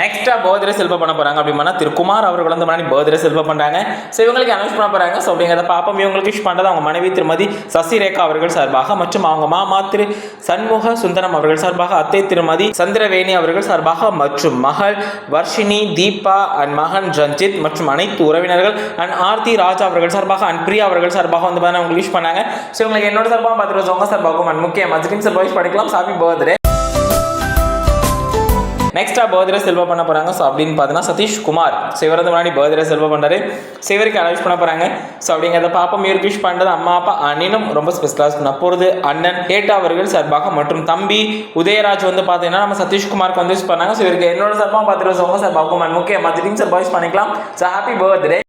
நெக்ஸ்ட்டாக பர்த்டே செல்வ பண்ண போகிறாங்க அப்படின்னா திரு குமார் அவர்கள் வந்து மணி பர்த்டே செல்வ பண்ணுறாங்க ஸோ இவங்களுக்கு அனௌன்ஸ் பண்ண போகிறாங்க ஸோ அப்படிங்கிறத பாப்பம் இவங்களுக்கு விஷ் பண்ணுறது அவங்க மனைவி திருமதி சசிரேகா அவர்கள் சார்பாக மற்றும் அவங்க மாமா திரு சண்முக சுந்தரம் அவர்கள் சார்பாக அத்தை திருமதி சந்திரவேணி அவர்கள் சார்பாக மற்றும் மகள் வர்ஷினி தீபா அண்ட் மகன் ரஞ்சித் மற்றும் அனைத்து உறவினர்கள் அண்ட் ஆர்த்தி ராஜா அவர்கள் சார்பாக அண்ட் பிரியா அவர்கள் சார்பாக வந்து பார்த்தீங்கன்னா உங்களுக்கு விஷ் பண்ணாங்க. ஸோ இவங்களுக்கு என்னோட சார்பாக பார்த்துட்டு உங்க சார்பாகவும் அண்ட் முக்கிய மஜ்ரின் சார்பாக விஷ் பண்ணிக்கலாம். சாப்பி பர்த்டே நெக்ஸ்ட்டாக பர்த்டே செல்வா பண்ண போகிறாங்க ஸோ அப்படின்னு பார்த்தீங்கன்னா சதீஷ் குமார் ஸோ இவர் வந்து முன்னாடி பர்த்டே செல்வா பண்ணுறாரு ஸோ இவருக்கு அனௌன்ஸ் பண்ண போகிறாங்க ஸோ அப்படிங்கிறத பாப்பா இவருக்கு விஷ் பண்ணுறது அம்மா அப்பா அண்ணனும் ரொம்ப ஸ்பெஷலாக பண்ண போகிறது அண்ணன் ஏட்டா அவர்கள் சார்பாக மற்றும் தம்பி உதயராஜ் வந்து பார்த்தீங்கன்னா நம்ம சதீஷ்குமாருக்கு வந்து விஷ் பண்ணாங்க. ஸோ இவருக்கு என்னோட சார்பாக பார்த்துட்டு உங்க சார்பாகவும் அண்ட் முக்கிய மத்தியும் சார் பாய்ஸ் பண்ணிக்கலாம். ஸோ ஹாப்பி பர்த்டே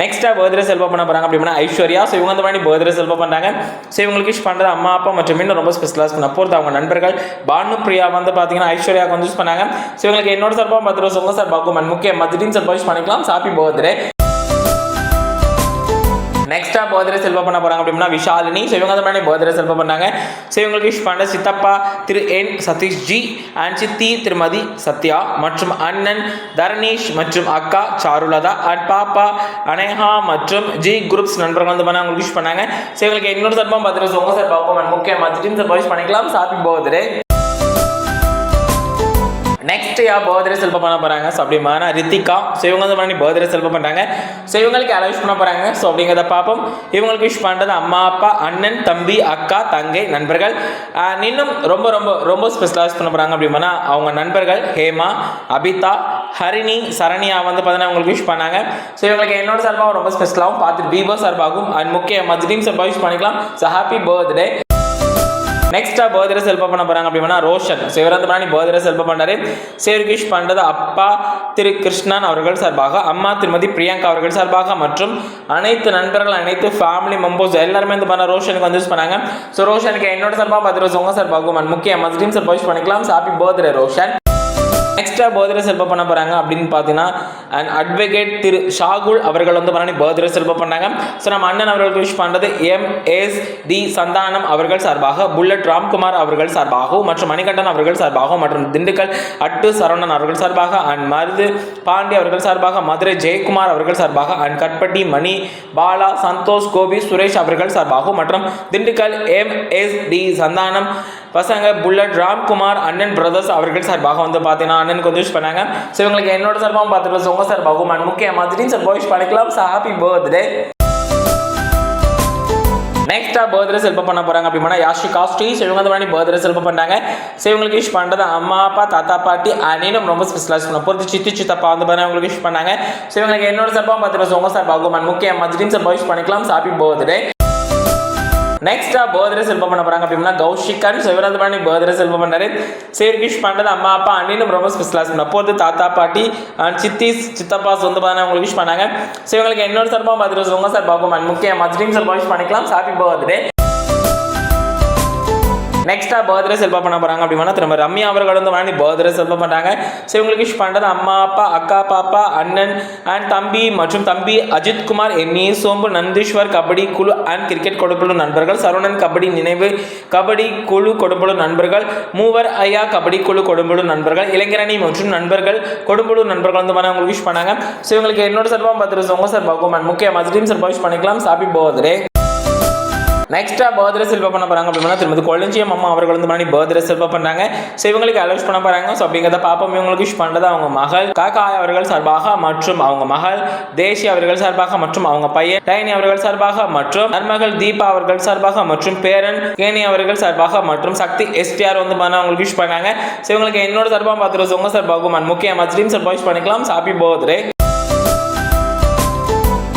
நெக்ஸ்ட்டாக பர்த்டே செல்வா பண்ண போகிறாங்க அப்படின்னா ஐஸ்வர்யா. ஸோ இவங்க வந்து மாதிரி பர்த்டே செல்வா பண்ணுறாங்க ஸோ இவங்களுக்கு விஷ் பண்ணுறது அம்மா அப்பா மற்றும் இன்னும் ரொம்ப ஸ்பெஷலாக பண்ண போகிறது அவங்க நண்பர்கள். பானு பிரியா வந்து பார்த்தீங்கன்னா ஐஸ்வர்யாவுக்கு வந்து யூஸ் பண்ணாங்க. ஸோ இவங்களுக்கு என்னோட சார்பாக பத்து ரூபா சார் பாக்கும் முக்கிய மத்தியின் சார் விஷ் பண்ணிக்கலாம். சாப்பி பர்த்டே நெக்ஸ்டா பர்த்டே செல்வ பண்ண போறாங்க அப்படின்னா விஷாலினி. ஸோ இவங்க தான் பர்த்டே செல்வ பண்ணாங்க. ஸோ இவங்களுக்கு விஷ் பண்ண சித்தப்பா திரு என் சதீஷ் ஜி அண்ட் சித்தி திருமதி சத்யா மற்றும் அண்ணன் தரணீஷ் மற்றும் அக்கா சாருலதா அண்ட் பாப்பா அனேகா மற்றும் ஜி குரூப்ஸ் நண்பர்கள் வந்து பண்ண உங்களுக்கு விஷ் பண்ணாங்க. ஸோ இவங்களுக்கு என்னோட சார்பாக பர்த்டே உங்க சார் பார்ப்போம் முக்கியமாக முக்கிய மத்தியும் சார் விஷ் பண்ணிக்கலாம். ஹாப்பி பர்த்டே நெக்ஸ்ட் யா பர்த்டே செல்ப பண்ண போறாங்க. ஸோ அப்படிமான ரித்திகா. ஸோ இவங்க வந்து பண்ணி பர்த்டே செல்ப பண்ணுறாங்க ஸோ இவங்களுக்கு அலௌஸ் பண்ண போறாங்க. ஸோ அப்படிங்கிறத பார்ப்போம். இவங்களுக்கு விஷ் பண்ணுறது அம்மா அப்பா அண்ணன் தம்பி அக்கா தங்கை நண்பர்கள். இன்னும் ரொம்ப ரொம்ப ரொம்ப ஸ்பெஷலாக பண்ண போறாங்க அப்படின்னா அவங்க நண்பர்கள் ஹேமா அபிதா ஹரிணி சரணியா வந்து பார்த்தீங்கன்னா அவங்களுக்கு விஷ் பண்ணாங்க. ஸோ இவங்களுக்கு என்னோட சார்பாகவும் ரொம்ப ஸ்பெஷலாகவும் பார்த்துட்டு பீபோ சார்பாகவும் அண்ட் முக்கிய மஜ்ரீம் சார்பாக விஷ் பண்ணிக்கலாம். ஸோ ஹாப்பி பர்த்டே நெக்ஸ்டா பர்த்டே செல்ப பண்ண போறாங்க அப்படின்னா ரோஷன். சிவரந்த பிராணி பர்த்டே செல்ப பண்ணாரு. சேருகிஷ் பண்றது அப்பா திரு கிருஷ்ணன் அவர்கள் சார்பாக அம்மா திருமதி பிரியங்கா அவர்கள் சார்பாக மற்றும் அனைத்து நண்பர்கள் அனைத்து ஃபேமிலி மெம்பர்ஸ் எல்லாருமே இந்த பண்ண ரோஷனுக்கு வந்து யூஸ் பண்ணாங்க. ஸோ ரோஷனுக்கு என்னோட சார்பாக பத்து ரோஸ் உங்க சார்பாகவும் and முக்கிய மஸ்லிம் சார்பாக யூஸ் பண்ணிக்கலாம். Happy birthday Roshan. Extra birthday செல்ப பண்ண போகிறாங்க அப்படின்னு பார்த்தீங்கன்னா அண்ட் அட்வொகேட் திரு ஷாகுல் அவர்கள் வந்து பண்ணி பர்த்டே செல்ப பண்ணாங்க ஸோ நம்ம அண்ணன் அவர்களுக்கு விஷ் பண்ணுறது எம் எஸ் டி சந்தானம் அவர்கள் சார்பாக புல்லட் ராம்குமார் அவர்கள் சார்பாகவும் மற்றும் மணிகண்டன் அவர்கள் சார்பாகவும் மற்றும் திண்டுக்கல் அட்டு சரவணன் அவர்கள் சார்பாக அண்ட் மருது பாண்டி அவர்கள் சார்பாக மதுரை ஜெயக்குமார் அவர்கள் சார்பாக அண்ட் கட்பட்டி மணி பாலா சந்தோஷ் கோபி சுரேஷ் அவர்கள் சார்பாகவும் மற்றும் Dindigul M S T Santhanam பசங்க புல்லட் ராம்குமார் அண்ணன் பிரதர்ஸ் அவர்கள் சார்பாக வந்து பார்த்தீங்கன்னா அண்ணனுக்கு வந்து விஷ் பண்ணாங்க. ஸோ இவங்களுக்கு என்னோட சார்பாகவும் பார்த்துட்டு உங்க சார்பாகவும் அண்ட் முக்கியமாக மாதிரியும் சார் விஷ் பண்ணிக்கலாம். ஸோ ஹாப்பி பர்த்டே நெக்ஸ்டா பர்த்டே செல்ப பண்ண போறாங்க அப்படின்னா யாஷிகா ஸ்ரீஸ் இவங்க வந்து பர்த்டே செல்ப பண்ணாங்க ஸோ இவங்களுக்கு விஷ் பண்ணுறது அம்மா அப்பா தாத்தா பாட்டி அண்ணனும் ரொம்ப ஸ்பெஷலாக பண்ண பொறுத்து சித்தி சித்தப்பா வந்து பண்ண உங்களுக்கு விஷ் பண்ணாங்க. ஸோ இவங்களுக்கு என்னோட சார்பாகவும் பார்த்துட்டு உங்க சார் அண்ட் முக்கிய சார் சார்பாக விஷ் பண்ணிக்கலாம். ஹாப்பி பர்த்டே நெக்ஸ்டா பர்த்டே செல்ப பண்ண போறாங்க அப்படின்னா கௌஷிகன் சிவராஜ் பண்ணி பர்த்டே செல்ப பண்ணாரு சேர்கிஷ் பண்றது அம்மா அப்பா அண்ணனும் ரொம்ப ஸ்பெஷலாக பண்ண போது தாத்தா பாட்டி அண்ட் சித்தி சித்தப்பா சொந்த பண்ண உங்களுக்கு விஷ் பண்ணாங்க. ஸோ இவங்களுக்கு என்னோட சார்பாக பார்த்துட்டு உங்க சார் அண்ட் முக்கிய மஜ்ரீம் சார்பாக விஷ் பண்ணிக்கலாம். ஹாப்பி பர்த்டே நெக்ஸ்டா பர்த்டே செல்பா பண்ண போறாங்க அப்படின்னா திரும்ப ரம்யா அவர்கள் வந்து வாங்கி பர்த்டே செல்பா பண்றாங்க. ஸோ இவங்களுக்கு விஷ் பண்றது அம்மா அப்பா அக்கா பாப்பா அண்ணன் அண்ட் தம்பி மற்றும் தம்பி அஜித் குமார் எண்ணி சோம்பு நந்தீஸ்வர் கபடி குழு அண்ட் கிரிக்கெட் கொடுப்பழு நண்பர்கள். சரவணன் கபடி நினைவு கபடி குழு கொடுப்பழு நண்பர்கள். மூவர் ஐயா கபடி குழு கொடும்பளு நண்பர்கள். இளைஞரணி மற்றும் நண்பர்கள் கொடும்பழு நண்பர்கள் வந்து பண்ண விஷ் பண்ணாங்க. ஸோ இவங்களுக்கு என்னோட சார்பாக பார்த்துருக்கோம் உங்க சார்பாகும் அண்ட் முக்கிய மஸ்லீம் சார்பாக விஷ் பண்ணிக்கலாம். சாப்பி பர்த்டே நெக்ஸ்ட்டாக பர்த்டே செல்வா பண்ண போகிறாங்க அப்படின்னா திருமதி கொளஞ்சியம் அம்மா அவர்கள் வந்து மணி பர்த்டே செல்வா பண்ணாங்க ஸோ இவங்களுக்கு அலோஸ் பண்ண போகிறாங்க ஸோ அப்படிங்கிறத பாப்பம். இவங்களுக்கு விஷ் பண்ணுறது அவங்க மகள். காக்காய் அவர்கள் சார்பாக மற்றும் அவங்க மகள். தேசி அவர்கள் சார்பாக மற்றும் அவங்க பையன். டைனி அவர்கள் சார்பாக மற்றும் நர்மகள் தீபா அவர்கள் சார்பாக மற்றும் பேரன். கேனி அவர்கள் சார்பாக மற்றும் சக்தி எஸ்டிஆர் வந்து பண்ண அவங்களுக்கு விஷ் பண்ணாங்க ஸோ இவங்களுக்கு என்னோட சார்பாக பார்த்துருவோம் உங்க சார்பாகும் முக்கிய மஸ்லீம் சார்பாக விஷ் பண்ணிக்கலாம். Happy birthday